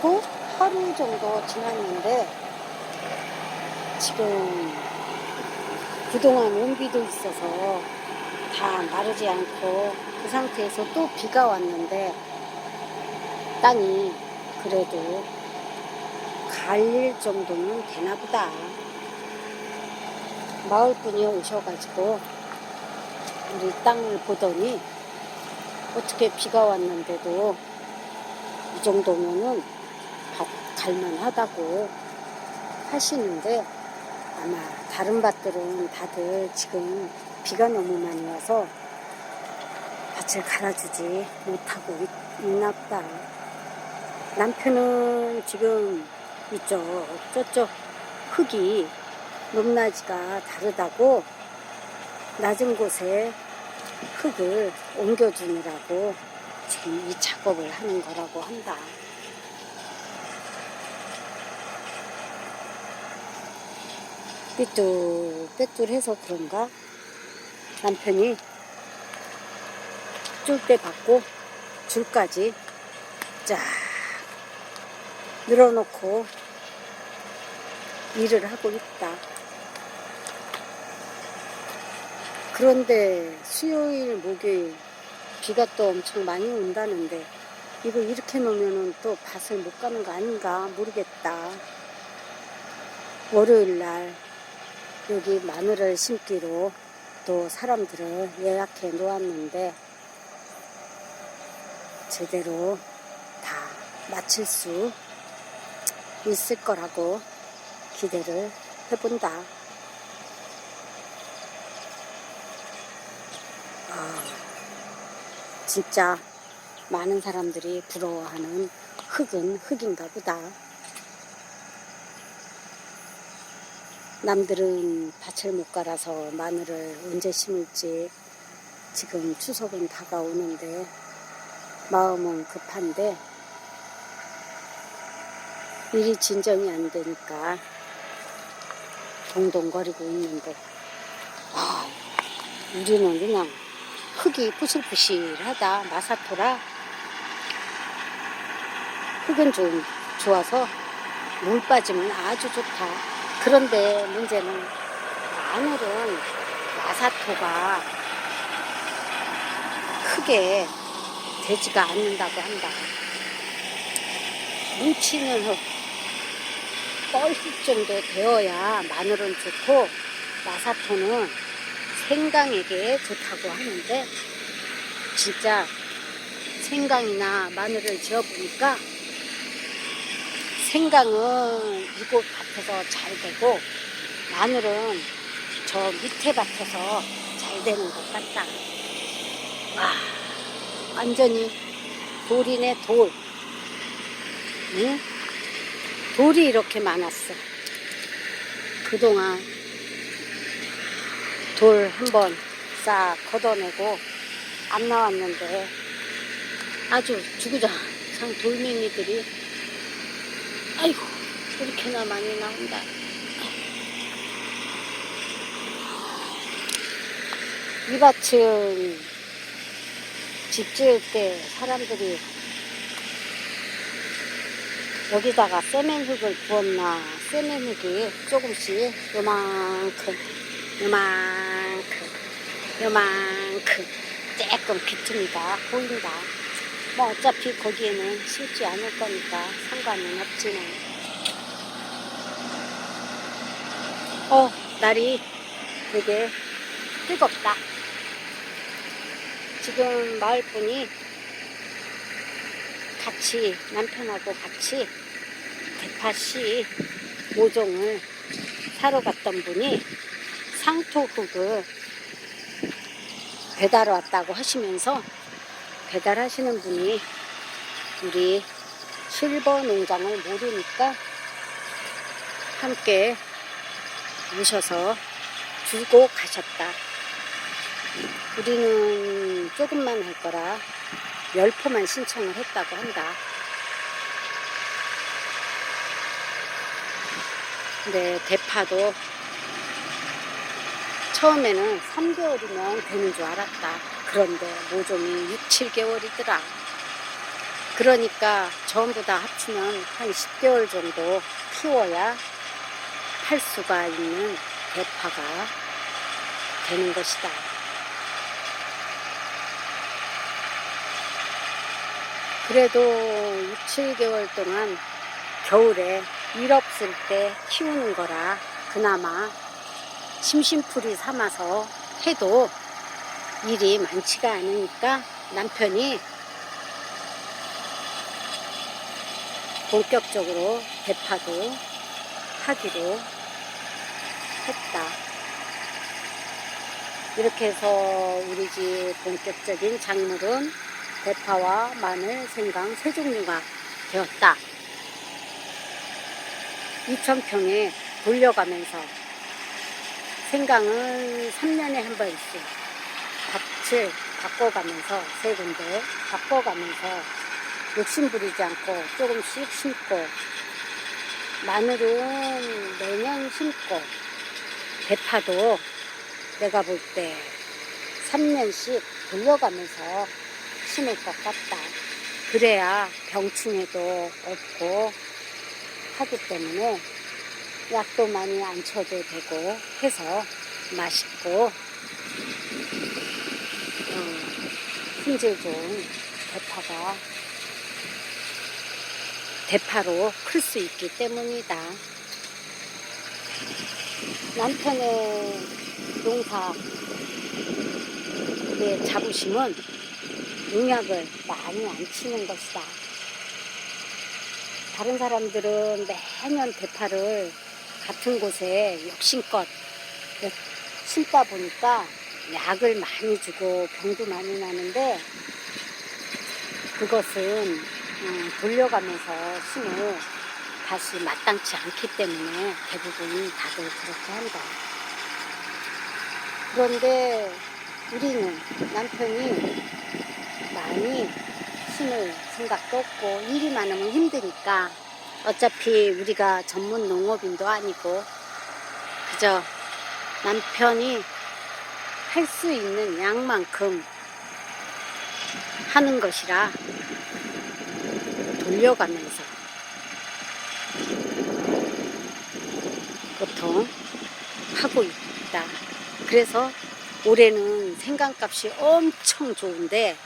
그리고 하루 정도 지났는데 지금 그동안 온비도 있어서 다 마르지 않고 그 상태에서 또 비가 왔는데 땅이 그래도 갈릴 정도는 되나 보다. 마을 분이 오셔가지고 우리 땅을 보더니 어떻게 비가 왔는데도 이 정도면은 밭 갈만하다고 하시는데 아마 다른 밭들은 다들 지금 비가 너무 많이 와서 밭을 갈아주지 못하고 있, 있나 보다. 남편은 지금 이쪽 저쪽 흙이 높낮이가 다르다고 낮은 곳에 흙을 옮겨주느라고 지금 이 작업을 하는 거라고 한다. 삐뚤빼뚤해서 그런가? 남편이 쫄대 받고 줄까지 쫙 늘어놓고 일을 하고 있다. 그런데 수요일, 목요일 비가 또 엄청 많이 온다는데 이거 이렇게 놓으면은 또 밭을 못 가는 거 아닌가 모르겠다. 월요일 날 여기 마늘을 심기로 또 사람들을 예약해 놓았는데 제대로 다 마칠 수 있을 거라고 기대를 해본다. 아, 진짜 많은 사람들이 부러워하는 흙은 흙인가 보다. 남들은 밭을 못 갈아서 마늘을 언제 심을지 지금 추석은 다가오는데 마음은 급한데 일이 진전이 안 되니까 동동거리고 있는데 아 우리는 그냥 흙이 부실부실하다 마사토라. 흙은 좀 좋아서 물 빠지면 아주 좋다 그런데 문제는 마늘은 마사토가 크게 되지가 않는다고 한다. 뭉치는 흙 뻘흙 정도 되어야 마늘은 좋고 마사토는 생강에게 좋다고 하는데 진짜 생강이나 마늘을 지어보니까 생강은 이곳 밭에서 잘 되고 마늘은 저 밑에 밭에서 잘 되는 것 같다. 와, 완전히 돌이네 돌. 응? 돌이 이렇게 많았어. 그동안 돌 한번 싹 걷어내고 안 나왔는데 아주 주구장창 돌멩이들이 아이고 이렇게나 많이 나온다. 이 밭은 집 지을 때 사람들이 여기다가 세면흙을 부었나? 세면흙이 조금씩 요만큼 요만큼 요만큼 조금 비틈이가 보인다 뭐 어차피 거기에는 심지 않을 거니까 상관은 없지만. 어 날이 되게 뜨겁다. 지금 마을 분이 같이 남편하고 같이 대파씨 모종을 사러 갔던 분이 상토흙을 배달 왔다고 하시면서 배달하시는 분이 우리 실버 농장을 모르니까 함께 오셔서 주고 가셨다. 우리는 조금만 할 거라 열 포만 신청을 했다고 한다. 근데 대파도 처음에는 3개월이면 되는 줄 알았다. 그런데 모종이 6, 7개월이더라. 그러니까 전부 다 합치면 한 10개월 정도 키워야 팔 수가 있는 대파가 되는 것이다. 그래도 6, 7개월 동안 겨울에 일 없을 때 키우는 거라 그나마 심심풀이 삼아서 해도 일이 많지가 않으니까 남편이 본격적으로 대파도 하기로 했다. 이렇게 해서 우리 집 본격적인 작물은 대파와 마늘, 생강 세 종류가 되었다. 2,000평에 돌려가면서 생강은 3년에 한 번씩 밭을 바꿔가면서 세 군데 바꿔가면서 욕심 부리지 않고 조금씩 심고 마늘은 매년 심고 대파도 내가 볼 때 3년씩 돌려가면서 심을 것 같다. 그래야 병충해도 없고 하기 때문에 약도 많이 안 쳐도 되고 해서 맛있고 어, 품질 좋은 대파가 대파로 클 수 있기 때문이다. 남편의 농사 의 자부심은 농약을 많이 안 치는 것이다. 다른 사람들은 매년 대파를 같은 곳에 욕심껏 심다 보니까 약을 많이 주고 병도 많이 나는데 그것은 음, 돌려가면서 심을 다시 마땅치 않기 때문에 대부분 다들 그렇게 한다. 그런데 우리는 남편이 많이 심을 생각도 없고 일이 많으면 힘드니까 어차피 우리가 전문 농업인도 아니고 그저 남편이 할 수 있는 양만큼 하는 것이라 돌려가면서 보통 하고 있다. 그래서 올해는 생강값이 엄청 좋은데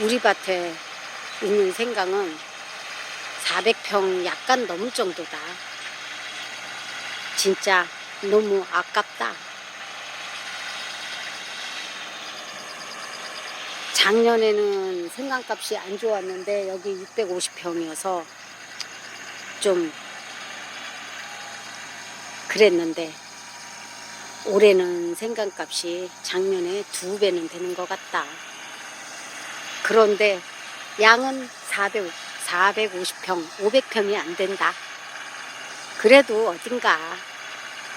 우리 밭에 있는 생강은 400평 약간 넘을 정도다. 진짜 너무 아깝다. 작년에는 생강값이 안 좋았는데 여기 650평이어서 좀 그랬는데 올해는 생강값이 작년에 두 배는 되는 것 같다. 그런데 양은 400, 450평, 500평이 안 된다. 그래도 어딘가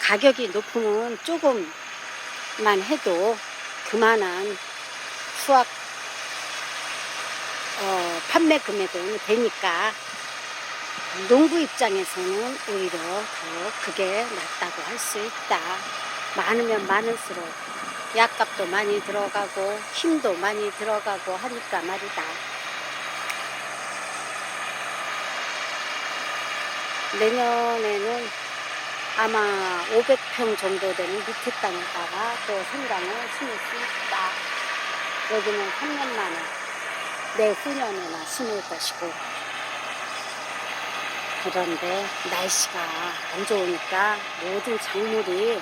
가격이 높으면 조금만 해도 그만한 수확 어, 판매 금액은 되니까 농부 입장에서는 오히려 더 그게 낫다고 할 수 있다. 많으면 많을수록 약값도 많이 들어가고 힘도 많이 들어가고 하니까 말이다. 내년에는 아마 500평 정도 되는 밑에 땅에다가 또 생강을 심을 수 있다. 여기는 3년 만에 내후년에나 심을 것이고 그런데 날씨가 안 좋으니까 모든 작물이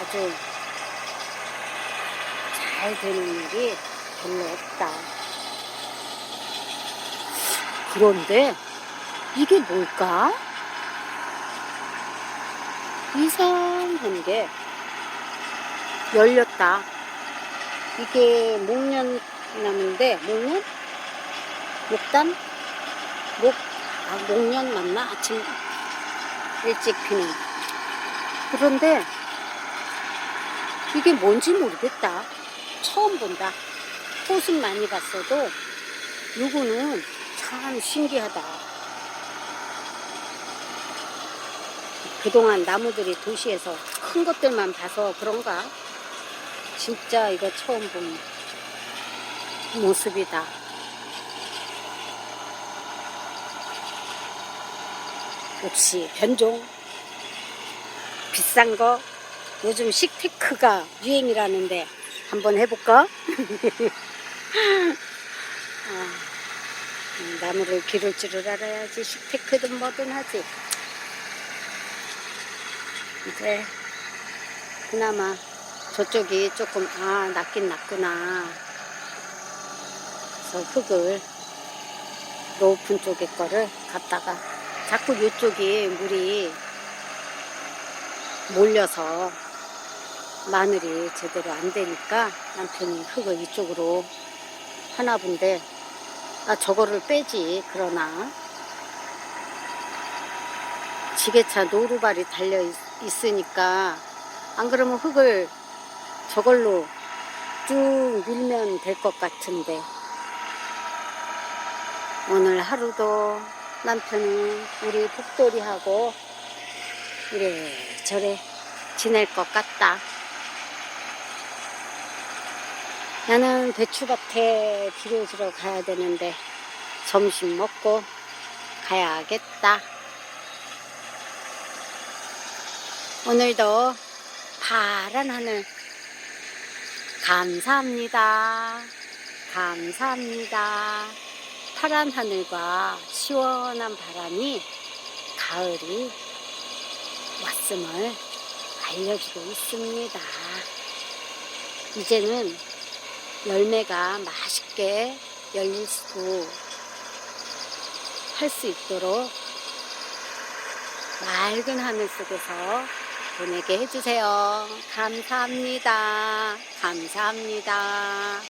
아주 잘 되는 일이 별로 없다. 그런데 이게 뭘까? 이상한 게 열렸다. 이게 목련 나무인데 목련? 목단? 목, 아, 목련 맞나? 아침 일찍 피는. 그런데 이게 뭔지 모르겠다. 처음 본다. 꽃은 많이 봤어도 요거는 참 신기하다. 그동안 나무들이 도시에서 큰 것들만 봐서 그런가? 진짜 이거 처음 본 모습이다. 역시 변종 비싼 거 요즘 식테크가 유행이라는데 한번 해볼까? 아, 음, 나무를 기를 줄을 알아야지 식테크든 뭐든 하지 이제 그나마 저쪽이 조금 아 낫긴 낫구나 그래서 흙을 높은 쪽에 거를 갖다가 자꾸 이쪽이 물이 몰려서 마늘이 제대로 안 되니까 남편이 흙을 이쪽으로 하나 본데 아 저거를 빼지 그러나. 지게차 노루발이 달려 있, 있으니까 안 그러면 흙을 저걸로 쭉 밀면 될 것 같은데 오늘 하루도 남편은 우리 복돌이하고 이래저래 지낼 것 같다. 나는 배추밭에 비료 주러 가야 되는데 점심 먹고 가야겠다. 오늘도 파란 하늘 감사합니다. 감사합니다. 파란 하늘과 시원한 바람이 가을이 왔음을 알려주고 있습니다. 이제는 열매가 맛있게 수, 할수 있도록 맑은 하늘 속에서 보내게 해주세요. 감사합니다. 감사합니다.